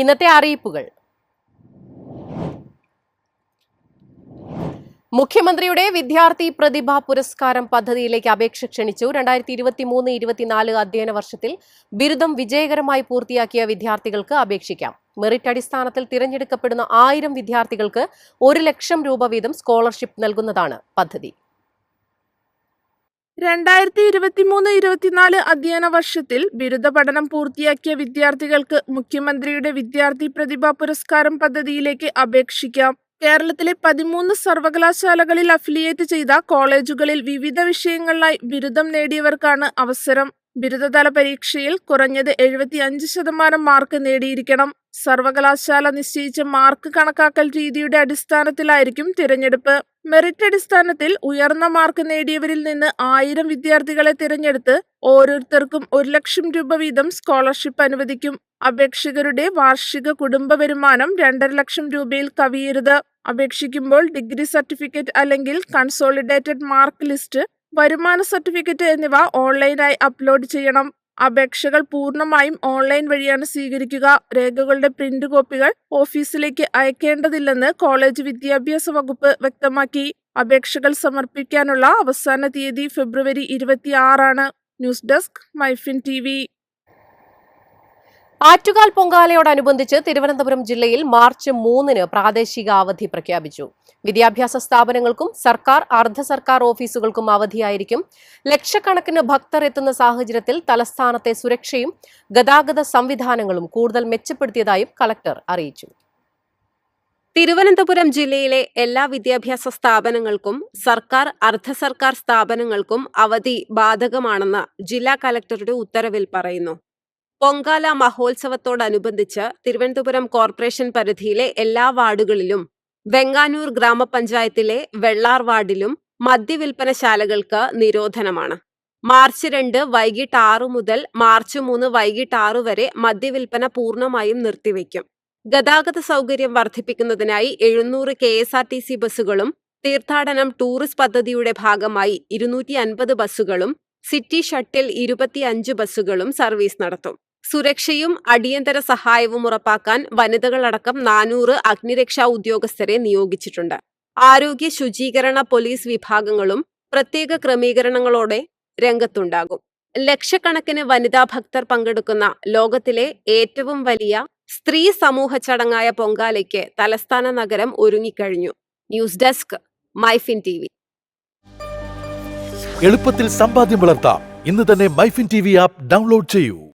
ഇന്നത്തെ അറിയിപ്പുകൾ. മുഖ്യമന്ത്രിയുടെ വിദ്യാർത്ഥി പ്രതിഭ പുരസ്കാരം പദ്ധതിയിലേക്ക് അപേക്ഷ ക്ഷണിച്ചു. രണ്ടായിരത്തി ഇരുപത്തി മൂന്ന് ഇരുപത്തിനാല് അധ്യയന വർഷത്തിൽ ബിരുദം വിജയകരമായി പൂർത്തിയാക്കിയ വിദ്യാർത്ഥികൾക്ക് അപേക്ഷിക്കാം. മെറിറ്റ് അടിസ്ഥാനത്തിൽ തിരഞ്ഞെടുക്കപ്പെടുന്ന ആയിരം വിദ്യാർത്ഥികൾക്ക് ഒരു ലക്ഷം രൂപ വീതം സ്കോളർഷിപ്പ് നൽകുന്നതാണ് പദ്ധതി. രണ്ടായിരത്തി ഇരുപത്തിമൂന്ന് ഇരുപത്തിനാല് അധ്യയന വർഷത്തിൽ ബിരുദ പഠനം പൂർത്തിയാക്കിയ വിദ്യാർത്ഥികൾക്ക് മുഖ്യമന്ത്രിയുടെ വിദ്യാർത്ഥി പ്രതിഭാ പുരസ്കാരം പദ്ധതിയിലേക്ക് അപേക്ഷിക്കാം. കേരളത്തിലെ പതിമൂന്ന് സർവകലാശാലകളിൽ അഫിലിയേറ്റ് ചെയ്ത കോളേജുകളിൽ വിവിധ വിഷയങ്ങളിലായി ബിരുദം നേടിയവർക്കാണ് അവസരം. ബിരുദതല പരീക്ഷയിൽ കുറഞ്ഞത് എഴുപത്തി അഞ്ച് ശതമാനം മാർക്ക് നേടിയിരിക്കണം. സർവകലാശാല നിശ്ചയിച്ച മാർക്ക് കണക്കാക്കൽ രീതിയുടെ അടിസ്ഥാനത്തിലായിരിക്കും തിരഞ്ഞെടുപ്പ്. മെറിറ്റ് അടിസ്ഥാനത്തിൽ ഉയർന്ന മാർക്ക് നേടിയവരിൽ നിന്ന് ആയിരം വിദ്യാർത്ഥികളെ തിരഞ്ഞെടുത്ത് ഓരോരുത്തർക്കും ഒരു ലക്ഷം രൂപ വീതം സ്കോളർഷിപ്പ് അനുവദിക്കും. അപേക്ഷകരുടെ വാർഷിക കുടുംബ വരുമാനം രണ്ടര ലക്ഷം രൂപയിൽ കവിയരുത്. അപേക്ഷിക്കുമ്പോൾ ഡിഗ്രി സർട്ടിഫിക്കറ്റ് അല്ലെങ്കിൽ കൺസോളിഡേറ്റഡ് മാർക്ക് ലിസ്റ്റ് വരുമാന സർട്ടിഫിക്കറ്റ് എന്നിവ ഓൺലൈനായി അപ്ലോഡ് ചെയ്യണം. അപേക്ഷകൾ പൂർണമായും ഓൺലൈൻ വഴിയാണ് സ്വീകരിക്കുക. രേഖകളുടെ പ്രിന്റ് കോപ്പികൾ ഓഫീസിലേക്ക് അയക്കേണ്ടതില്ലെന്ന് കോളേജ് വിദ്യാഭ്യാസ വകുപ്പ് വ്യക്തമാക്കി. അപേക്ഷകൾ സമർപ്പിക്കാനുള്ള അവസാന തീയതി February ഇരുപത്തിയാറാണ്. News desk MyFin T Attukal പൊങ്കാലയോടനുബന്ധിച്ച് Thiruvananthapuram ജില്ലയിൽ മാർച്ച് മൂന്നിന് പ്രാദേശിക അവധി പ്രഖ്യാപിച്ചു. വിദ്യാഭ്യാസ സ്ഥാപനങ്ങൾക്കും സർക്കാർ അർദ്ധ സർക്കാർ ഓഫീസുകൾക്കും അവധിയായിരിക്കും. ലക്ഷക്കണക്കിന് ഭക്തർ എത്തുന്ന സാഹചര്യത്തിൽ തലസ്ഥാനത്തെ സുരക്ഷയും ഗതാഗത സംവിധാനങ്ങളും കൂടുതൽ മെച്ചപ്പെടുത്തിയതായും കളക്ടർ അറിയിച്ചു. തിരുവനന്തപുരം ജില്ലയിലെ എല്ലാ വിദ്യാഭ്യാസ സ്ഥാപനങ്ങൾക്കും സർക്കാർ അർദ്ധ സർക്കാർ സ്ഥാപനങ്ങൾക്കും അവധി ബാധകമാണെന്ന് ജില്ലാ കലക്ടറുടെ ഉത്തരവിൽ പറയുന്നു. പൊങ്കാല മഹോത്സവത്തോടനുബന്ധിച്ച് തിരുവനന്തപുരം കോർപ്പറേഷൻ പരിധിയിലെ എല്ലാ വാർഡുകളിലും വെങ്ങാനൂർ ഗ്രാമപഞ്ചായത്തിലെ വെള്ളാർ വാർഡിലും മദ്യവിൽപ്പനശാലകൾക്ക് നിരോധനമാണ്. മാർച്ച് രണ്ട് വൈകിട്ട് ആറു മുതൽ മാർച്ച് മൂന്ന് വൈകിട്ട് ആറു വരെ മദ്യവിൽപ്പന പൂർണമായും നിർത്തിവെക്കും ഗതാഗത സൗകര്യം വർദ്ധിപ്പിക്കുന്നതിനായി എഴുന്നൂറ് K S R T C ബസ്സുകളും തീർത്ഥാടനം ടൂറിസ്റ്റ് പദ്ധതിയുടെ ഭാഗമായി ഇരുന്നൂറ്റി അൻപത് ബസ്സുകളും സിറ്റി ഷട്ടിൽ ഇരുപത്തിയഞ്ച് ബസ്സുകളും സർവീസ് നടത്തും. സുരക്ഷയും അടിയന്തര സഹായവും ഉറപ്പാക്കാൻ വനിതകളടക്കം നാനൂറ് അഗ്നിരക്ഷാ ഉദ്യോഗസ്ഥരെ നിയോഗിച്ചിട്ടുണ്ട്. ആരോഗ്യ ശുചീകരണ പോലീസ് വിഭാഗങ്ങളും പ്രത്യേക ക്രമീകരണങ്ങളോടെ രംഗത്തുണ്ടാകും. ലക്ഷക്കണക്കിന് വനിതാ ഭക്തർ പങ്കെടുക്കുന്ന ലോകത്തിലെ ഏറ്റവും വലിയ സ്ത്രീ സമൂഹ ചടങ്ങായ പൊങ്കാലയ്ക്ക് തലസ്ഥാന നഗരം ഒരുങ്ങിക്കഴിഞ്ഞു. News desk MyFin T V. എളുപ്പത്തിൽ സമ്പാദ്യം വളർത്താം. ഇന്ന് തന്നെ MyFin T V app download ചെയ്യൂ.